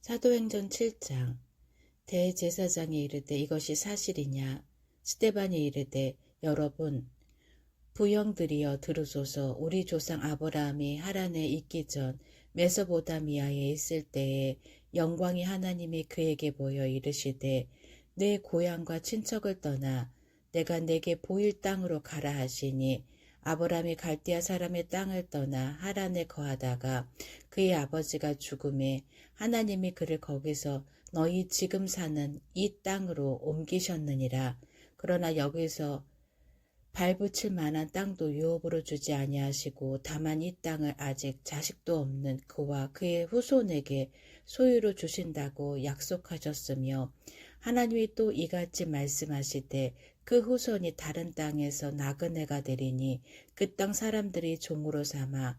사도행전 7장. 대제사장이 이르되 이것이 사실이냐? 스테반이 이르되 여러분 부형들이여 들으소서. 우리 조상 아브라함이 하란에 있기 전 메소보다미아에 있을 때에 영광이 하나님이 그에게 보여 이르시되 내 고향과 친척을 떠나 내가 내게 보일 땅으로 가라 하시니 아브라함이 갈대아 사람의 땅을 떠나 하란에 거하다가 그의 아버지가 죽음에 하나님이 그를 거기서 너희 지금 사는 이 땅으로 옮기셨느니라. 그러나 여기서 발붙일 만한 땅도 유업으로 주지 아니하시고 다만 이 땅을 아직 자식도 없는 그와 그의 후손에게 소유로 주신다고 약속하셨으며 하나님이 또 이같이 말씀하시되 그 후손이 다른 땅에서 나그네가 되리니 그 땅 사람들이 종으로 삼아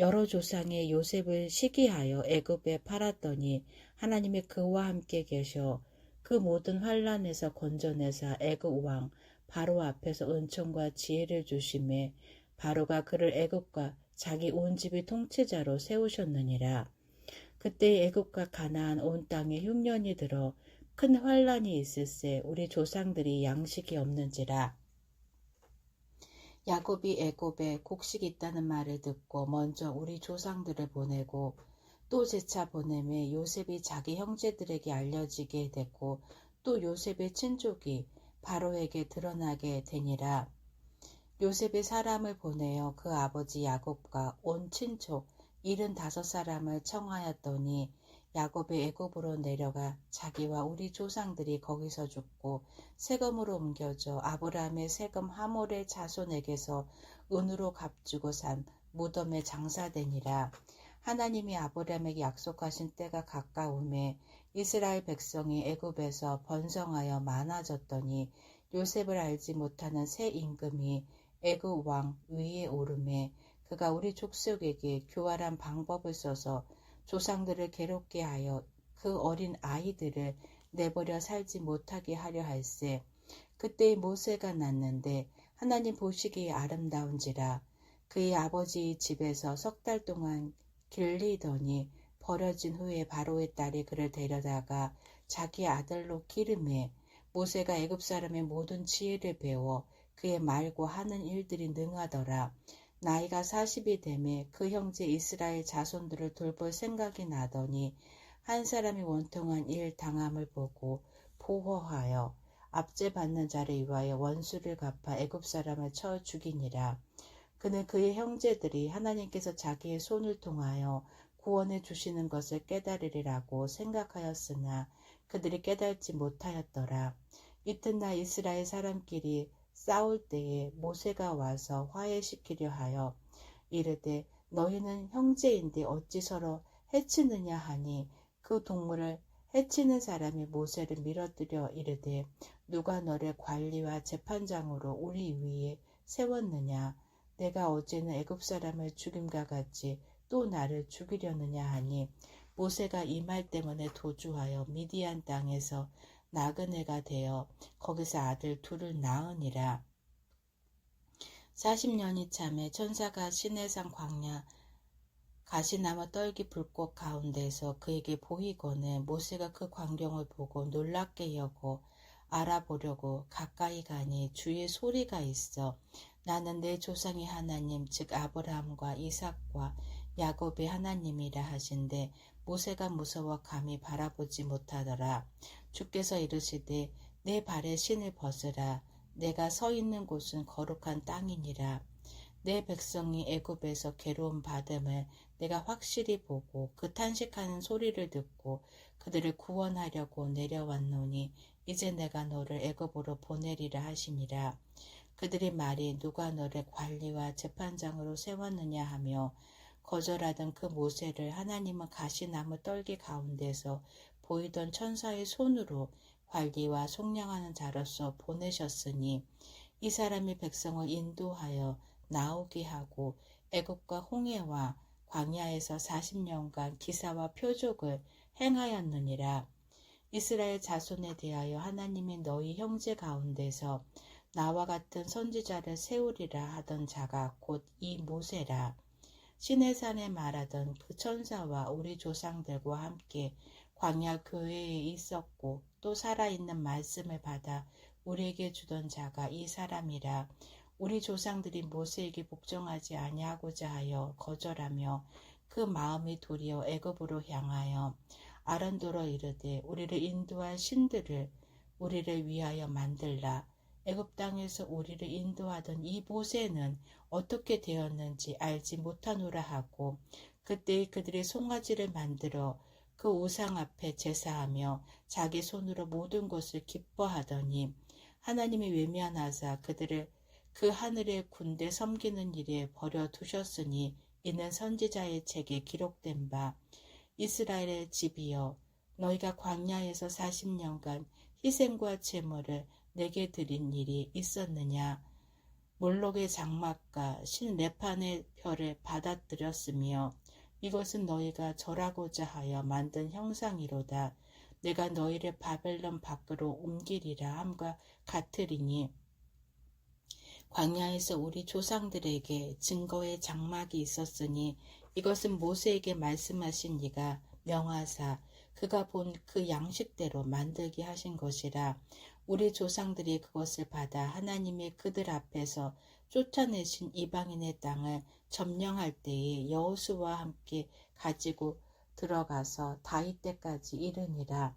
여러 조상의 요셉을 시기하여 애굽에 팔았더니 하나님이 그와 함께 계셔 그 모든 환란에서 건져내사 애굽 왕 바로 앞에서 은총과 지혜를 주심에 바로가 그를 애굽과 자기 온 집의 통치자로 세우셨느니라. 그때 애굽과 가나안 온 땅에 흉년이 들어 큰 환란이 있을세 우리 조상들이 양식이 없는지라. 야곱이 애굽에 곡식이 있다는 말을 듣고 먼저 우리 조상들을 보내고 또 재차 보내매 요셉이 자기 형제들에게 알려지게 됐고 또 요셉의 친족이 바로에게 드러나게 되니라. 요셉의 사람을 보내어 그 아버지 야곱과 온 친족 일흔다섯 사람을 청하였더니 야곱이 애굽으로 내려가 자기와 우리 조상들이 거기서 죽고 세금으로 옮겨져 아브라함의 세금 하몰의 자손에게서 은으로 값주고 산 무덤에 장사되니라. 하나님이 아브라함에게 약속하신 때가 가까움에 이스라엘 백성이 애굽에서 번성하여 많아졌더니 요셉을 알지 못하는 새 임금이 애굽 왕 위에 오름에 그가 우리 족속에게 교활한 방법을 써서 조상들을 괴롭게 하여 그 어린 아이들을 내버려 살지 못하게 하려 할세 그때의 모세가 났는데 하나님 보시기에 아름다운지라 그의 아버지 집에서 석 달 동안 길리더니 버려진 후에 바로의 딸이 그를 데려다가 자기 아들로 기름해 모세가 애굽 사람의 모든 지혜를 배워 그의 말고 하는 일들이 능하더라. 나이가 40이 되매 그 형제 이스라엘 자손들을 돌볼 생각이 나더니 한 사람이 원통한 일 당함을 보고 보호하여 압제받는 자를 위하여 원수를 갚아 애굽 사람을 쳐 죽이니라. 그는 그의 형제들이 하나님께서 자기의 손을 통하여 구원해 주시는 것을 깨달으리라고 생각하였으나 그들이 깨닫지 못하였더라. 이튿날 이스라엘 사람끼리 싸울 때에 모세가 와서 화해시키려 하여 이르되 너희는 형제인데 어찌 서로 해치느냐 하니 그 동물을 해치는 사람이 모세를 밀어뜨려 이르되 누가 너를 관리와 재판장으로 우리 위에 세웠느냐? 내가 어제는 애굽 사람을 죽임과 같이 또 나를 죽이려느냐 하니 모세가 이 말 때문에 도주하여 미디안 땅에서 나그네가 되어 거기서 아들 둘을 낳으니라. 40년이 참에 천사가 시내산 광야 가시나무 떨기 불꽃 가운데서 그에게 보이거늘 모세가 그 광경을 보고 놀랍게 여고 알아보려고 가까이 가니 주의 소리가 있어 나는 내 조상의 하나님 즉 아브라함과 이삭과 야곱의 하나님이라 하신데 모세가 무서워 감히 바라보지 못하더라. 주께서 이르시되 내 발에 신을 벗으라. 내가 서 있는 곳은 거룩한 땅이니라. 내 백성이 애굽에서 괴로움 받음을 내가 확실히 보고 그 탄식하는 소리를 듣고 그들을 구원하려고 내려왔노니 이제 내가 너를 애굽으로 보내리라 하시니라. 그들의 말이 누가 너를 관리와 재판장으로 세웠느냐 하며 거절하던 그 모세를 하나님은 가시나무 떨기 가운데서 보이던 천사의 손으로 관리와 속량하는 자로서 보내셨으니 이 사람이 백성을 인도하여 나오게 하고 애굽과 홍해와 광야에서 40년간 기사와 표적을 행하였느니라. 이스라엘 자손에 대하여 하나님이 너희 형제 가운데서 나와 같은 선지자를 세우리라 하던 자가 곧 이 모세라. 시내산에 말하던 그 천사와 우리 조상들과 함께 광야 교회에 있었고 또 살아있는 말씀을 받아 우리에게 주던 자가 이 사람이라. 우리 조상들이 모세에게 복종하지 아니하고자 하여 거절하며 그 마음이 도리어 애굽으로 향하여 아란도로 이르되 우리를 인도할 신들을 우리를 위하여 만들라. 애굽 땅에서 우리를 인도하던 이 모세는 어떻게 되었는지 알지 못하노라 하고 그때 그들의 송아지를 만들어 그 우상 앞에 제사하며 자기 손으로 모든 것을 기뻐하더니 하나님이 외면하사 그들을 그 하늘의 군대 섬기는 일에 버려 두셨으니 이는 선지자의 책에 기록된 바 이스라엘의 집이여 너희가 광야에서 40년간 희생과 제물을 내게 드린 일이 있었느냐? 몰록의 장막과 신 레판의 별을 받아들였으며 이것은 너희가 절하고자 하여 만든 형상이로다. 내가 너희를 바벨론 밖으로 옮기리라 함과 같으리니 광야에서 우리 조상들에게 증거의 장막이 있었으니 이것은 모세에게 말씀하신 이가 명하사 그가 본 그 양식대로 만들게 하신 것이라 우리 조상들이 그것을 받아 하나님의 그들 앞에서 쫓아내신 이방인의 땅을 점령할 때에 여호수와 함께 가지고 들어가서 다윗 때까지 이르니라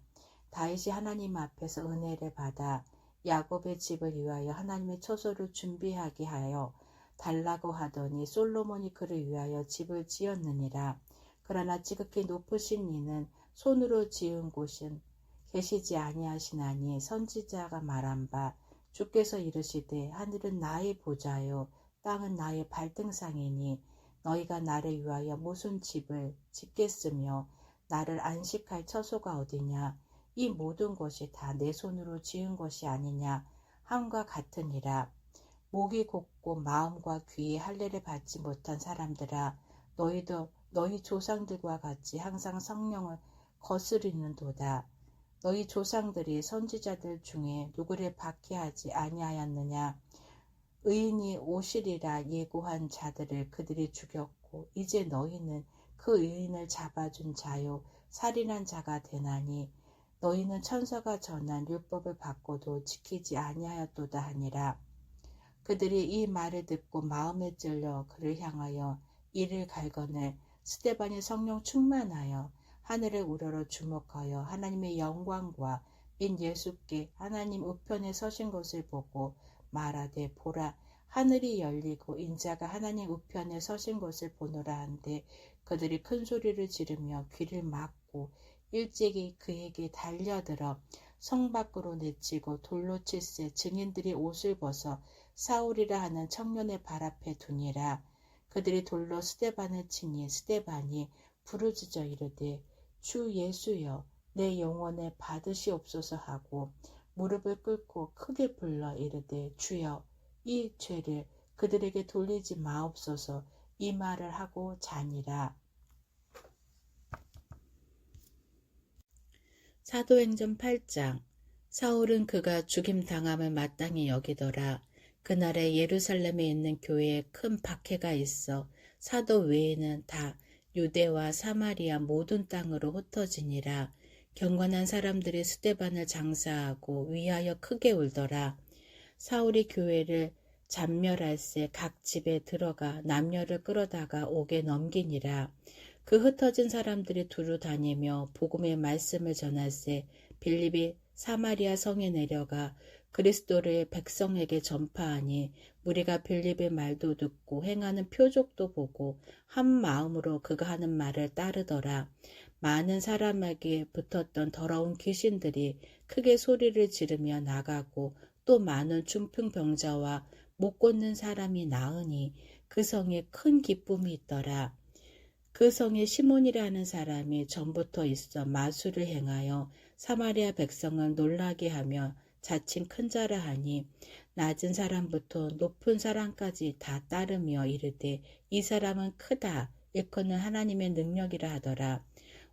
다윗이 하나님 앞에서 은혜를 받아 야곱의 집을 위하여 하나님의 처소를 준비하게 하여 달라고 하더니 솔로몬이 그를 위하여 집을 지었느니라. 그러나 지극히 높으신 이는 손으로 지은 곳은 계시지 아니하시나니 선지자가 말한 바 주께서 이르시되 하늘은 나의 보좌요 땅은 나의 발등상이니 너희가 나를 위하여 무슨 집을 짓겠으며 나를 안식할 처소가 어디냐? 이 모든 것이 다 내 손으로 지은 것이 아니냐? 함과 같으니라. 목이 곱고 마음과 귀에 할례를 받지 못한 사람들아 너희도 너희 조상들과 같이 항상 성령을 거스리는 도다 너희 조상들이 선지자들 중에 누구를 박해하지 아니하였느냐 의인이 오시리라 예고한 자들을 그들이 죽였고 이제 너희는 그 의인을 잡아준 자요 살인한 자가 되나니 너희는 천사가 전한 율법을 받고도 지키지 아니하였도다 하니라. 그들이 이 말을 듣고 마음에 찔려 그를 향하여 이를 갈거늘 스테반이 성령 충만하여 하늘을 우러러 주목하여 하나님의 영광과 빈 예수께 하나님 우편에 서신 것을 보고 말하되 보라 하늘이 열리고 인자가 하나님 우편에 서신 것을 보노라 한데 그들이 큰 소리를 지르며 귀를 막고 일찍이 그에게 달려들어 성 밖으로 내치고 돌로 칠세 증인들이 옷을 벗어 사울이라 하는 청년의 발 앞에 두니라. 그들이 돌로 스테반을 치니 스테반이 부르짖어 이르되 주 예수여 내 영혼을 받으시옵소서 하고 무릎을 꿇고 크게 불러 이르되 주여 이 죄를 그들에게 돌리지 마옵소서 이 말을 하고 자니라. 사도행전 8장 사울은 그가 죽임 당함을 마땅히 여기더라. 그날에 예루살렘에 있는 교회에 큰 박해가 있어 사도 외에는 다 유대와 사마리아 모든 땅으로 흩어지니라. 경건한 사람들이 스테반을 장사하고 위하여 크게 울더라. 사울이 교회를 잔멸할새 각 집에 들어가 남녀를 끌어다가 옥에 넘기니라. 그 흩어진 사람들이 두루 다니며 복음의 말씀을 전할세 빌립이 사마리아 성에 내려가 그리스도를 백성에게 전파하니 우리가 빌립의 말도 듣고 행하는 표적도 보고 한 마음으로 그가 하는 말을 따르더라. 많은 사람에게 붙었던 더러운 귀신들이 크게 소리를 지르며 나가고 또 많은 중풍병자와 못 걷는 사람이 나으니 그 성에 큰 기쁨이 있더라. 그 성에 시몬이라는 사람이 전부터 있어 마술을 행하여 사마리아 백성을 놀라게 하며 자칭 큰 자라 하니 낮은 사람부터 높은 사람까지 다 따르며 이르되 이 사람은 크다 일컫는 하나님의 능력이라 하더라.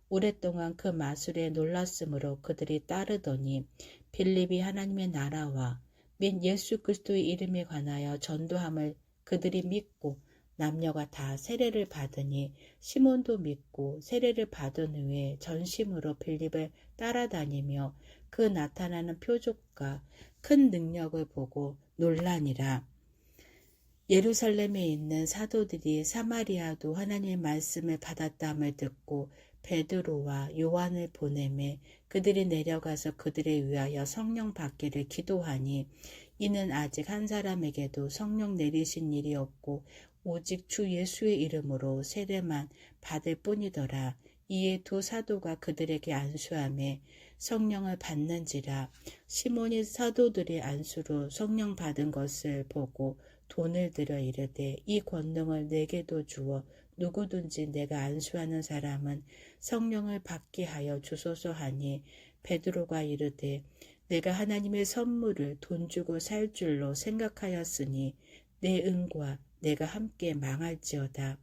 오랫동안 그 마술에 놀랐으므로 그들이 따르더니 빌립이 하나님의 나라와 및 예수 그리스도의 이름에 관하여 전도함을 그들이 믿고 남녀가 다 세례를 받으니 시몬도 믿고 세례를 받은 후에 전심으로 빌립을 따라다니며 그 나타나는 표적과 큰 능력을 보고 놀라니라. 예루살렘에 있는 사도들이 사마리아도 하나님의 말씀을 받았다함을 듣고 베드로와 요한을 보내매 그들이 내려가서 그들에 위하여 성령 받기를 기도하니 이는 아직 한 사람에게도 성령 내리신 일이 없고 오직 주 예수의 이름으로 세례만 받을 뿐이더라. 이에 두 사도가 그들에게 안수하며 성령을 받는지라 시몬이 사도들의 안수로 성령 받은 것을 보고 돈을 들여 이르되 이 권능을 내게도 주어 누구든지 내가 안수하는 사람은 성령을 받게 하여 주소서 하니 베드로가 이르되 내가 하나님의 선물을 돈 주고 살 줄로 생각하였으니 내 은과 내가 함께 망할지어다.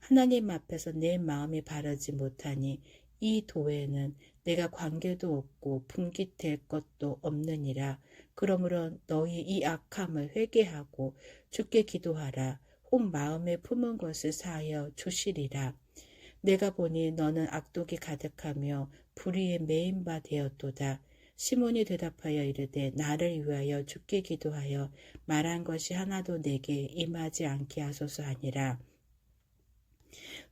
하나님 앞에서 내 마음이 바르지 못하니 이 도에는 내가 관계도 없고 분깃될 것도 없느니라. 그러므로 너희 이 악함을 회개하고 주께 기도하라. 혹 마음에 품은 것을 사하여 주시리라. 내가 보니 너는 악독이 가득하며 불의에 매인 바 되었도다. 시몬이 대답하여 이르되 나를 위하여 주께 기도하여 말한 것이 하나도 내게 임하지 않게 하소서 하니라.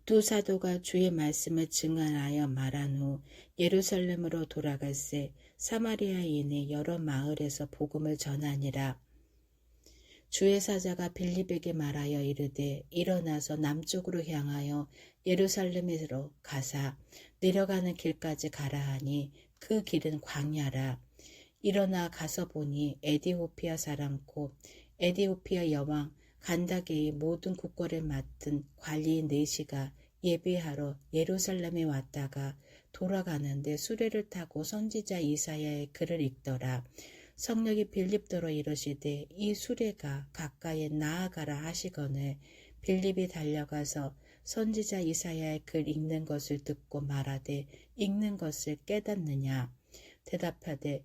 두 사도가 주의 말씀을 증언하여 말한 후 예루살렘으로 돌아갈새 사마리아인의 여러 마을에서 복음을 전하니라. 주의 사자가 빌립에게 말하여 이르되 일어나서 남쪽으로 향하여 예루살렘으로 가사 내려가는 길까지 가라 하니 그 길은 광야라. 일어나 가서 보니 에디오피아 사람 곧 에디오피아 여왕 간다게의 모든 국거를 맡은 관리인 네시가 예배하러 예루살렘에 왔다가 돌아가는데 수레를 타고 선지자 이사야의 글을 읽더라. 성령이 빌립더러 이르시되 이 수레가 가까이에 나아가라 하시거늘 빌립이 달려가서 선지자 이사야의 글 읽는 것을 듣고 말하되 읽는 것을 깨닫느냐 대답하되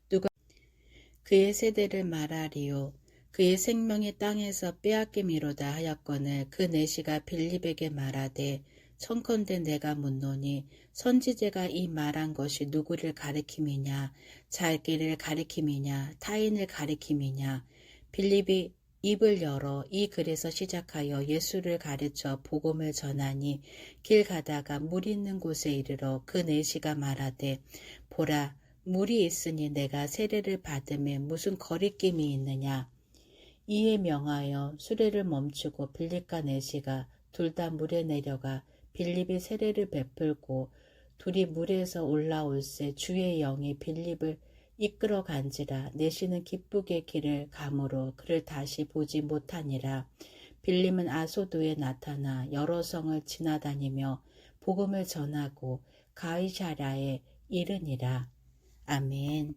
그의 세대를 말하리요. 그의 생명이 땅에서 빼앗김이로다 하였거늘 그 내시가 빌립에게 말하되 청컨대 내가 묻노니 선지자가 이 말한 것이 누구를 가리킴이냐? 자기를 가리킴이냐? 타인을 가리킴이냐? 빌립이 입을 열어 이 글에서 시작하여 예수를 가르쳐 복음을 전하니 길 가다가 물 있는 곳에 이르러 그 내시가 말하되 보라 물이 있으니 내가 세례를 받음에 무슨 거리낌이 있느냐? 이에 명하여 수레를 멈추고 빌립과 내시가 둘 다 물에 내려가 빌립이 세례를 베풀고 둘이 물에서 올라올새 주의 영이 빌립을 이끌어 간지라 내시는 기쁘게 길을 가므로 그를 다시 보지 못하니라. 빌립은 아소도에 나타나 여러 성을 지나다니며 복음을 전하고 가이샤라에 이르니라 아멘